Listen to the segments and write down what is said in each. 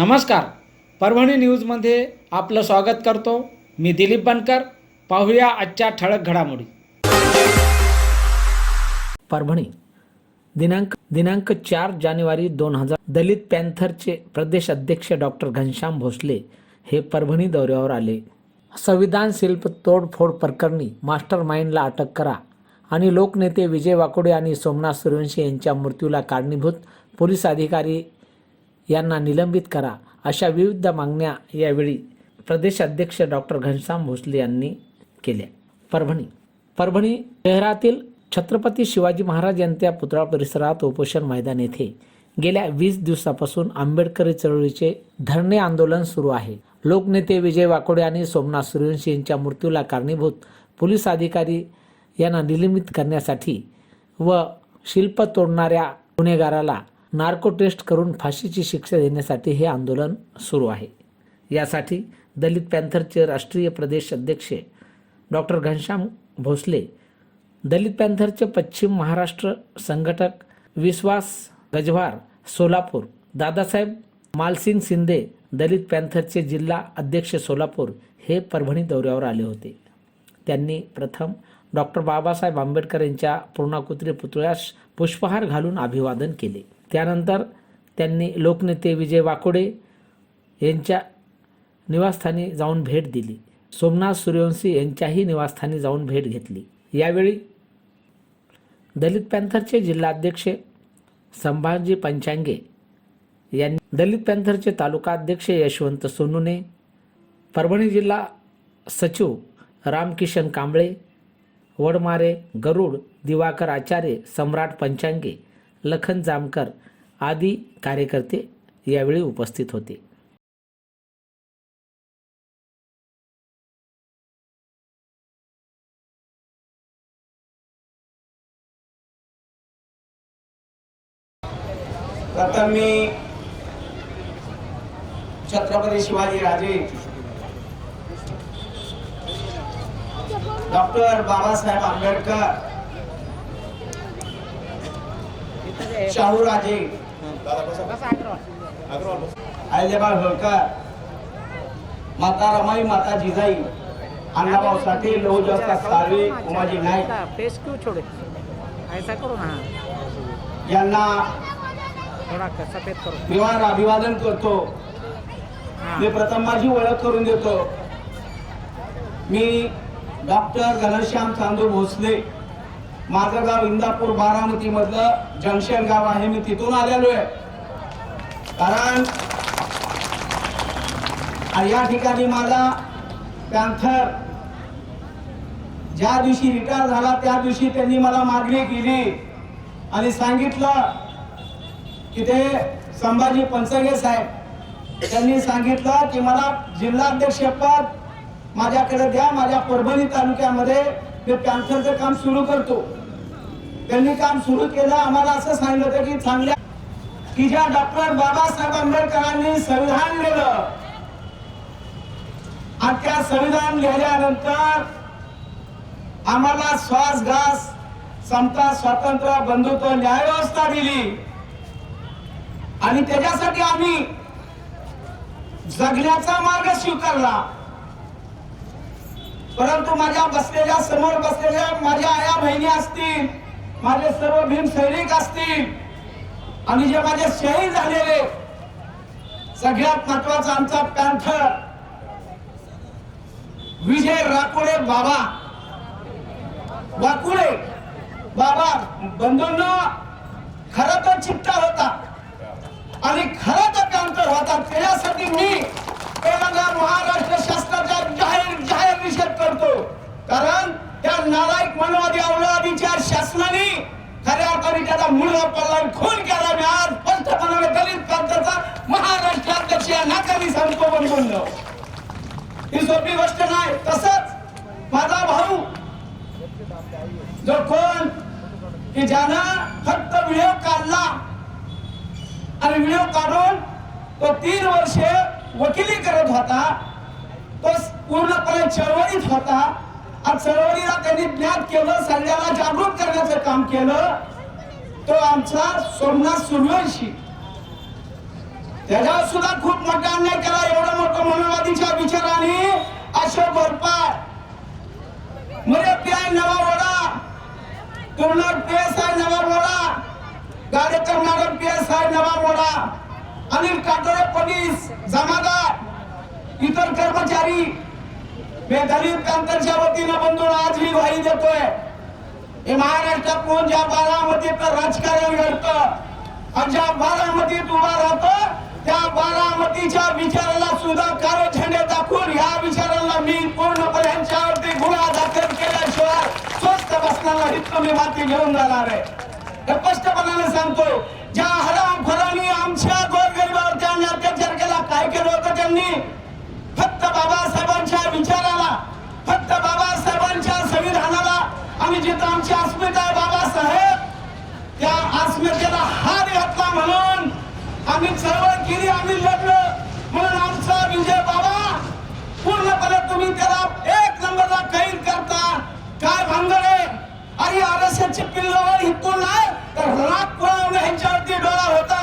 नमस्कार. परभणी न्यूजमध्ये आपलं स्वागत करतो. मी दिलीप बनकर. पाहूया आजच्या ठळक घडामोडी. परभणी. दिनांक दिनांक चार जानेवारी दोन हजार दलित पॅन्थरचे प्रदेश अध्यक्ष डॉक्टर घनश्याम भोसले हे परभणी दौऱ्यावर आले. संविधान शिल्प तोडफोड प्रकरणी मास्टर माइंडला अटक करा आणि लोकनेते विजय वाकोडे आणि सोमनाथ सूर्यवंशी यांच्या मृत्यूला कारणीभूत पोलीस अधिकारी यांना निलंबित करा अशा विविध मागण्या यावेळी प्रदेश अध्यक्ष डॉक्टर घनश्याम भोसले यांनी केल्या. परभणी. परभणी शहरातील छत्रपती शिवाजी महाराज यांच्या पुतळा परिसरात उपोषण मैदान येथे गेल्या वीस दिवसापासून आंबेडकरी चळवळीचे धरणे आंदोलन सुरू आहे. लोकनेते विजय वाकोडे आणि सोमनाथ सूर्यवंशी यांच्या मृत्यूला कारणीभूत पोलीस अधिकारी यांना निलंबित करण्यासाठी व शिल्प तोडणाऱ्या गुन्हेगाराला नार्को टेस्ट करून फाशीची शिक्षा देण्यासाठी हे आंदोलन सुरू आहे. यासाठी दलित पॅन्थरचे राष्ट्रीय प्रदेश अध्यक्ष डॉक्टर घनश्याम भोसले दलित पॅन्थरचे पश्चिम महाराष्ट्र संघटक विश्वास गजवार सोलापूर दादासाहेब मालसिंग शिंदे दलित पॅन्थरचे जिल्हा अध्यक्ष सोलापूर हे परभणी दौऱ्यावर आले होते. त्यांनी प्रथम डॉक्टर बाबासाहेब आंबेडकर यांच्या पूर्णाकुत्री पुतळ्यास पुष्पहार घालून अभिवादन केले. त्यानंतर त्यांनी लोकनेते विजय वाकोडे यांच्या निवासस्थानी जाऊन भेट दिली. सोमनाथ सूर्यवंशी यांच्याही निवासस्थानी जाऊन भेट घेतली. यावेळी दलित पॅन्थरचे जिल्हाध्यक्ष संभाजी पंचांगे यांनी दलित पॅन्थरचे तालुका अध्यक्ष यशवंत सोनुने परभणी जिल्हा सचिव रामकिशन कांबळे वडमारे गरुड दिवाकर आचार्य सम्राट पंचांगे लखन जामकर आदी कार्यकर्ते यावेळी उपस्थित होते. प्रथम मी छत्रपती शिवाजी राजे डॉक्टर बाबासाहेब आंबेडकर शाहूराजे. अहिल्याबाई होळकर माता रमाई माता जिजाई अण्णाभाऊ साठे लहू जस्ता साळवे उमाजी नाईक. फेस क्यों छोड़े. ऐसा करो ना यांना विवाह अभिवादन करतो. मी प्रथम माझी ओळख करून देतो. मी डॉक्टर घनश्याम चांदू भोसले. माझं गाव इंदापूर बारामती मधलं जंक्शन गाव आहे. मी तिथून आलेलो आहे. कारण या ठिकाणी मला पॅन्थर ज्या दिवशी रिटायर झाला त्या दिवशी त्यांनी मला मागणी केली आणि सांगितलं की ते संभाजी पंचगे साहेब त्यांनी सांगितलं की मला जिल्हाध्यक्ष पद माझ्याकडे द्या. माझ्या परभणी तालुक्यामध्ये मी पॅन्थरचं काम सुरू करतो. त्यांनी काम सुरू केलं. आम्हाला असं सांगितलं होतं की चांगल्या की ज्या डॉक्टर बाबासाहेब आंबेडकरांनी संविधान लिहिलं आणि त्या संविधान लिहिल्यानंतर आम्हाला श्वास घास समता स्वातंत्र्य बंधुत्व न्याय व्यवस्था दिली. आणि त्याच्यासाठी आम्ही जगण्याचा मार्ग स्वीकारला. परंतु माझ्या बसलेल्या समोर बसलेल्या माझ्या आया बहिणी असतील माझे सर्व भीम सैनिक असतील. आणि जे माझे शहीद झालेले सगळ्यात महत्त्वाचा आमचा पॅन्थर विजय राकोडे बाबा. वाकुळे बाबा बंधूंना खर तर चिट्टा होता. आणि खर तर पॅन्थर होता. त्याच्यासाठी मी तेलंगणा महाराष्ट्र शास्त्राचा जाहीर जाहीर निषेध करतो. कारण त्या नालायक मनवादी अवलादीच्या शासनाने. खऱ्या अर्थाने त्याचा मुलगा पल्ला खून केला मी आज स्पष्टपणाने दलित प्रांताचा महाराष्ट्राध्यक्ष या नाकाने सांगतो बनलो ही सोपी गोष्ट नाही. तसंच माझा भाऊ जो कोण की ज्यानं फक्त व्हिडिओ काढला आणि व्हिडिओ काढून तो तीन वर्षे वकिली करत होता तो पूर्णपणे चळवळीत होता आणि चळवळीला त्यांनी ज्ञान केलं सल्ल्याला जागृत करण्याचं काम केलं तो आमचा सोमनाथ सूर्यवंशी. त्याच्यावर सुद्धा खूप मोठा अन्याय केला एवढं मोठं मनोवादीच्या विचाराने अशोक गोरपाट मरे प्याय पीआय नवावडा तुरणार पीएसआय नवावडा गाडी करणारा नवा वडा अनिल काटोरे पोलीस जमादार इतर कर्मचारी मी दलित कांतांच्या वतीनं बंधून आज ही ग्वाही देतोय. हे महाराष्ट्रातून ज्या बारामतीत राजकारण घडतं आणि ज्या बारामतीत उभा राहतो त्या बारामतीच्या विचाराला सुद्धा काळे झेंडे दाखवून ह्या विचाराला मी पूर्णपणे यांच्यावरती गुन्हा दाखल केल्याशिवाय स्वस्त बसण्याला हित मी माती घेऊन जाणार आहे. हे स्पष्टपणाने सांगतो ज्या हरामखोरांनी आमच्या गोरगरिबावरती आणि अत्याचार केला काय केलं होतं त्यांनी? फक्त बाबासाहेबांच्या विचाराला फक्त बाबासाहेबांच्या संविधानाला आणि जिथं आमची अस्मिता आहे बाबासाहेब त्या अस्मितेला हात घातला म्हणून आम्ही चळवळ केली आम्ही लढलो. म्हणून आमचा विजय बाबा पूर्णपणे तुम्ही त्याला एक नंबरला कैद करता. काय भांगड आहे? अरे आरएसएसची ही हितून नाही तर रात पुरवणे ह्यांच्यावरती डोळा होता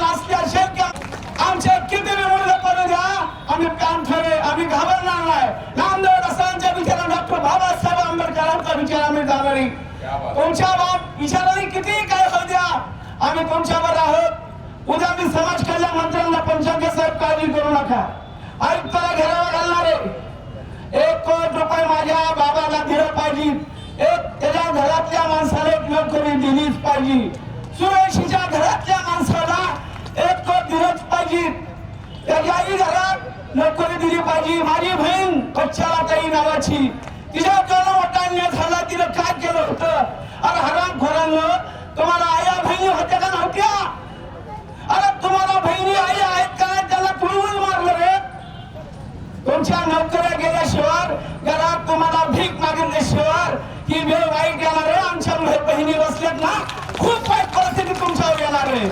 आम्ही आम्ही ठरे आम्ही घाबरणार नाही. नामदेव रसांच्या विचारा डॉक्टर बाबासाहेब आंबेडकरांचा विचार आम्ही जाणारी. तुमच्या बाप विचाराने किती काय होऊ द्या आम्ही तुमच्यावर आहोत. उद्या मी समाज कल्याण मंत्र्यांना पंचांग साहेब काळजी करू नका. आयुक्ताला घरावर घालणारे. एक कोट रुपये माझ्या बाबाला दिलं पाहिजे. एक त्याच्या घरातल्या माणसाला एक नोकरी दिलीच पाहिजे. सुरेशीच्या घरातल्या माणसाला एक कोट दिलंच पाहिजे. त्याच्याही घरात नोकरी दिली पाहिजे. माझी बहीण कच्च्याला ताई नावाची. तिच्या कळ मोठा झाला तिनं काय केलं होतं? अरे हराम खोरांनो तुम्हाला आया बहिणी होत्या का नव्हत्या? अरे तुम्हाला बहिणी आई आहेत का? त्याला तुळवून मारलं रे? तुमच्या नोकऱ्या गेल्याशिवाय घरात तुम्हाला भीक मागितल्याशिवाय ही वेळ वाईट येणार आहे. आमच्या बहिणी बसल्यात ना. खूप वाईट परिस्थिती तुमच्यावर येणार आहे.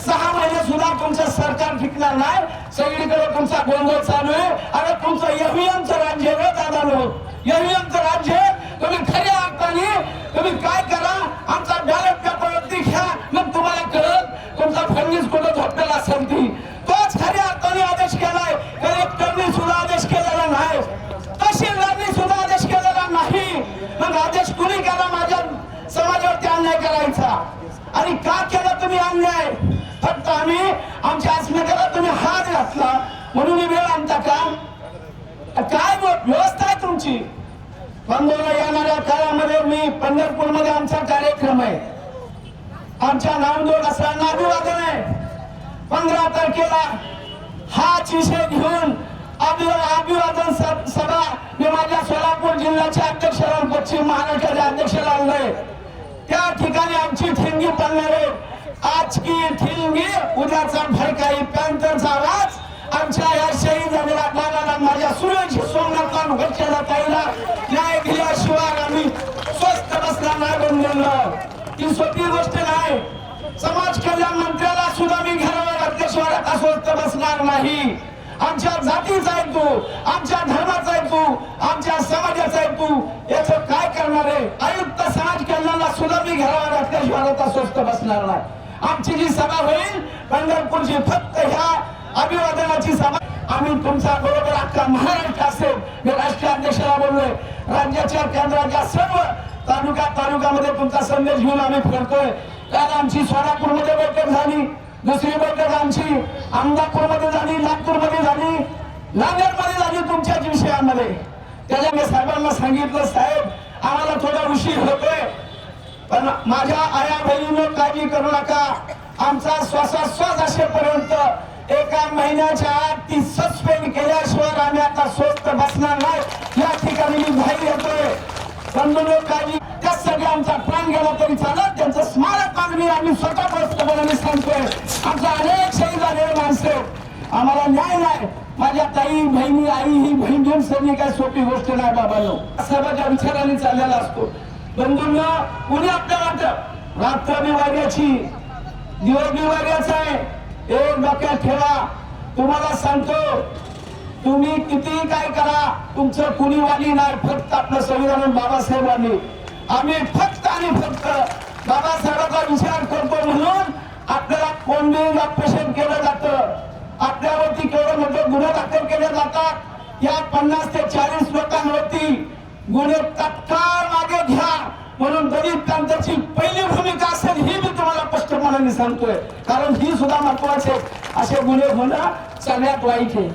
सहा महिने सुद्धा तुमचं सरकार टिकणार नाही. सगळीकडे तुमचा गोंधळ चालू आहे. अरे तुमचं एव्हीएमचं राज्य आहे दादा लोक यहुयमचं राज्य आहे. तुम्ही खऱ्या अर्थाने तुम्ही काय करा आमचा बॅलेट पेपरवरती घ्या मग तुम्हाला कळत तुमचा फडणीस कुठं झोपलेला असेल ती तोच खऱ्या अर्थाने आदेश केलाय कलेक्टरने सुद्धा आदेश केलेला नाही तहसीलदारने सुद्धा आदेश केलेला नाही मग आदेश कुणी केला माझ्या समाजावरती अन्याय करायचा आणि का केला तुम्ही अन्याय फक्त आम्ही आमच्या अस्मितेला तुम्ही हात घातला म्हणून ही वेळ आणता का काय व्यवस्था आहे येणाऱ्या काळामध्ये मी पंढरपूरमध्ये आमचा कार्यक्रम आहे. आमच्या नामदोड असा अभिवादन आहे. पंधरा तारखेला हाच विषय घेऊन अभिवादन सभा मी माझ्या सोलापूर जिल्ह्याच्या अध्यक्षाला पश्चिम महाराष्ट्राच्या अध्यक्षाला आणलंय त्या ठिकाणी आमची ठिणगी पडणार आहे. आज की ठिणगी उद्याचा भडकाई पॅन्थरचा आवाज आमच्या या शहीद सोमनाथ घरच्याला ताईला न्याय दिल्याशिवाय आम्ही स्वस्त बसणार नाही बनलेलं ही सोपी गोष्ट नाही. समाज कल्याण मंत्र्याला सुद्धा मी घरावर घातल्याशिवाय आता स्वस्त बसणार नाही. आमच्या जातीचा आहे तू आमच्या धर्माचा आहे तू आमच्या समाजाचा आहे तू. याच काय करणार आहे? आयुक्त समाज कल्याणला सुद्धा मी घरावर घातल्याशिवाय आता स्वस्त बसणार नाही. आमची जी सभा होईल पंढरपूरची फक्त ह्या अभिवादनाची सभा आम्ही तुमचा बरोबर अख्खा महाराष्ट्र कशाला बोललोय राज्याच्या केंद्राच्या सर्व तालुका तालुक्यामध्ये तुमचा संदेश घेऊन आम्ही फिरतोय? काल आमची सोलापूरमध्ये बैठक झाली दुसरी बैठक आमची अहमदापूरमध्ये झाली नागपूरमध्ये झाली नांदेडमध्ये झाली तुमच्याच विषयामध्ये. त्याच्या मी साहेबांना सांगितलं साहेब आम्हाला थोडा उशीर होतोय पण माझ्या आया बहिणीनं काळजी करू नका. आमचा श्वासाश्वास असेपर्यंत एका महिन्याच्या आत ती सस्पेंड केल्याशिवाय आम्ही आता स्वस्त बसणार नाही. या ठिकाणी मी बाहेर येतोय. बंधुलोकांनी काळजी सगळ्या आमचा प्राण गेला तरी चालत त्यांचं स्मारक मागणी आम्ही स्वतः बसतो सांगतोय. आमच्या अनेक शहीद झालेले माणसं आम्हाला न्याय नाही. माझ्या ताई बहिणी आई ही बहीण घेऊन सगळी काय सोपी गोष्ट नाही बाबांनो. सर्वांच्या विचाराने चाललेला असतो. बंधूंना कुणी आपल्या वाटत रात्र विभागाची दिवस विभागाचा आहे. हो, एक डोक्यात ठेवा. तुम्हाला सांगतो तुम्ही किती काय करा तुमचं कुणीवाली नाही फक्त आपलं संविधान बाबासाहेबांनी. आम्ही फक्त आणि फक्त बाबासाहेबांचा विचार करतो म्हणून आपल्याला कोणतेही ऑपरेशन केलं जातं. आपल्यावरती केवढं मोठे गुन्हे दाखल केले जातात. या पन्नास ते चाळीस लोकांवरती गुन्हे तत्काळ मागे घ्या. म्हणून दलित प्रांताची मी सांगतोय. कारण ही सुद्धा महत्त्वाचे असे गुन्हे होणं सगळ्यात वाईट आहे.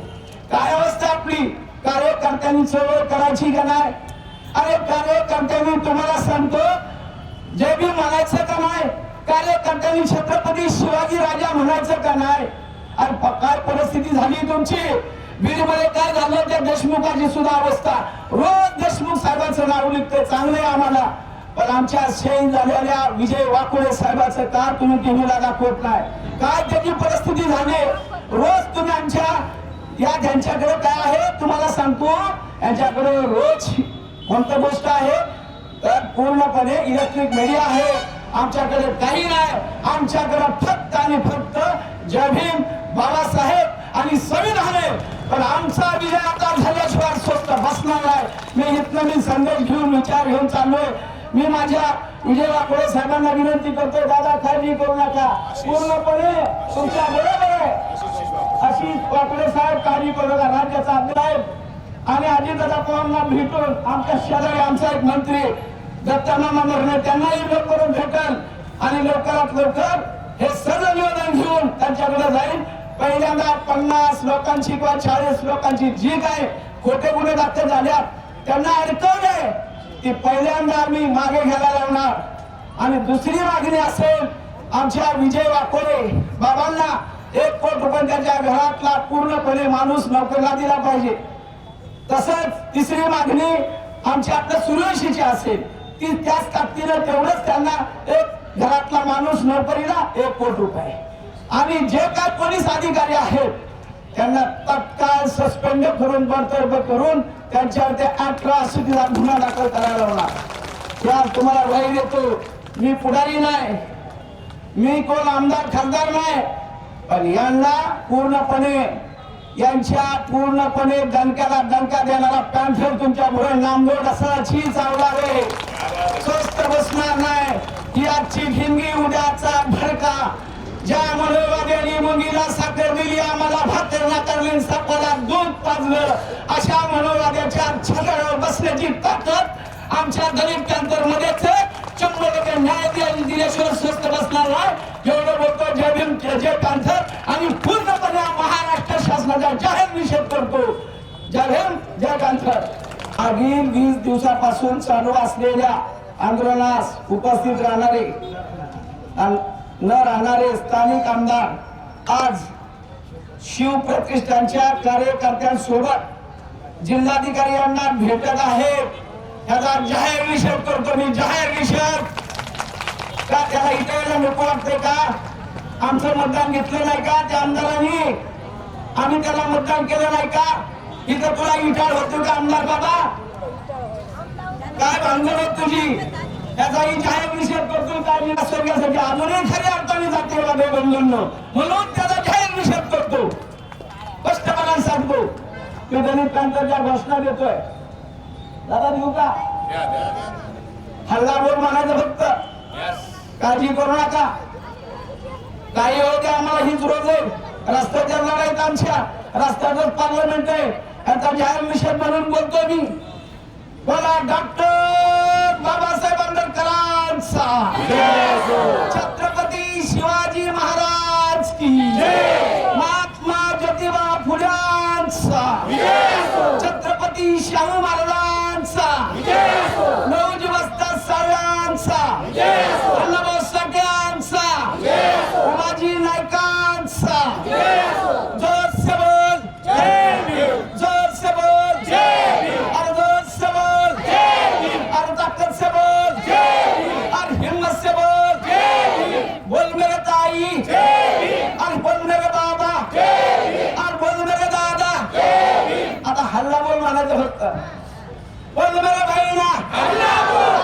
काय अवस्था आपली? कार्यकर्त्यांनी चळवळ करायची का नाही? अरे कार्यकर्त्यांनी तुम्हाला सांगतो जे बी म्हणायचं का नाही कार्यकर्त्यांनी छत्रपती शिवाजी राजा म्हणायचं का नाही? अरे काय परिस्थिती झाली तुमची? बीडमध्ये काय झालं? त्या देशमुखाची सुद्धा अवस्था. रोज देशमुख साहेबांचं नाव निघते चांगले आम्हाला. पण आमच्या शहीद झालेल्या विजय वाकुळे साहेबाचं कार तुम्ही टीव्हीला दाखवत नाही. काय त्याची परिस्थिती झाली? रोज तुम्ही आमच्या या त्यांच्याकडे काय आहे तुम्हाला सांगतो. यांच्याकडे रोज कोणतं गोष्ट आहे तर पूर्णपणे इलेक्ट्रिक मीडिया आहे. आमच्याकडे काही नाही. आमच्याकडे फक्त आणि फक्त जय भीम बाबासाहेब आणि संविधान आहे. पण आमचा विजय आता झाल्याशिवाय स्वस्त बसणार आहे मी इथनं मी संदेश घेऊन विचार घेऊन चाललोय. मी माझ्या विजय वाकोडे साहेबांना विनंती करतो दादा काळजी करू नका. पूर्णपणे तुमच्या बरोबर आहे. अशी वाकोडे साहेब काळजी करू नका. राज्याचा साहेब आणि अजितदादा पवारांना भेटून आमच्या शेजारी आमचा एक मंत्री दत्तानामा मरणे त्यांनाही करून भेटल आणि लवकरात लवकर हे सर्व निवेदन घेऊन त्यांच्याकडे जाईल. पहिल्यांदा पन्नास लोकांची किंवा चाळीस लोकांची जी काय खोटे गुन्हे दाखल झाल्या त्यांना अडकवले ती पहिल्यांदा आम्ही मागे घ्यायला लावणार. आणि दुसरी मागणी असेल आमच्या विजय वाकोरे बाबांना एक कोट रुपये त्यांच्या घरातला पूर्णपणे माणूस नोकरीला दिला पाहिजे. तसंच तिसरी मागणी आमच्या आपल्या सुरक्षेची असेल ती त्याच ताकदीनं तेवढंच त्यांना एक घरातला माणूस नोकरीला एक कोट रुपये. आणि जे काय पोलीस अधिकारी आहेत त्यांना तत्काळ सस्पेंड करून बडतर्फ करून त्यांच्यावर ते अठरा सुधीचा गुन्हा दाखल करायला लावला. या तुम्हाला वय देतो मी पुढारी नाही. मी कोण आमदार खासदार नाही. पण यांना पूर्णपणे यांच्या पूर्णपणे दणक्याला दणका देणारा पॅन्थर तुमच्यापुढे नामदोड असा छी चावला रे. स्वस्त बसणार नाही. ती आजची ठिणगी उद्याचा भडका. ज्या म्हणून मुंगीला साखर दिली आम्हाला भाकर नाकारली सापाला दूध पाजलं. अशा मनोवाद्याच्या छतावर बसण्याची ताकद आमच्या दलित कॅन्टर मध्येच शंभर टक्के न्याय दिल्याशिवाय स्वस्त बसणार नाही. एवढं बोलतो जय भीम जय पॅन्थर आणि पूर्णपणे महाराष्ट्र शासनाचा जाहीर निषेध करतो. जय भीम जय पॅन्थर मागील वीस दिवसापासून चालू असलेल्या आंदोलनास उपस्थित राहणारे न राहणारे स्थानिक आमदार आज शिव प्रतिष्ठानच्या कार्यकर्त्यांसोबत जिल्हाधिकारी यांना भेटत आहे. त्याचा जाहीर निषेध करतो मी. जाहीर निषेध. का त्याला इथे यायला नको वाटते का? आमचं मतदान घेतलं नाही का त्या आमदारांनी? आम्ही त्याला मतदान केलं नाही का? इथं तुला विचार होतो का आमदार बाबा? काय भांडण होत तुझी? त्याचाही जाहीर निषेध करतो काय मी स्वर्गासाठी अजूनही खऱ्या अर्थाने जाते वादे बंधूंनो. म्हणून त्याचा जाहीर निषेध करतो. स्पष्टपणे सांगतो. मी दलित प्रांताच्या घोषणा देतोय दादा देऊ का? हल्ला बोल म्हणायचं फक्त. काळजी करू नका. काही द्या आम्हाला हीच रोज आहे. रस्त्याच्या लढाईत आमच्या रस्त्यातच पार्लमेंट आहे. याचा जाहीर निषेध म्हणून बोलतो मी. बोला डॉक्टर आंबेडकरांचा छत्रपती शिवाजी महाराज की महात्मा ज्योतिबा फुल्यांचा छत्रपती शाहू महाराजांचा नऊ वाजता साळ्यांचा अण्णाभाऊ साठ्यांचा उमाजी नायकांचा जोर से बोल जोर से बोल अरे जोर से बोल अरे ताकत से बोल अरे हिम्मत से बोल बोल मेरे ताई अरे बोल मेरे बाबा अरे बोल मेरे दादा आता हल्ला बोल म्हणायचं फक्त बोल मेरे बहिणा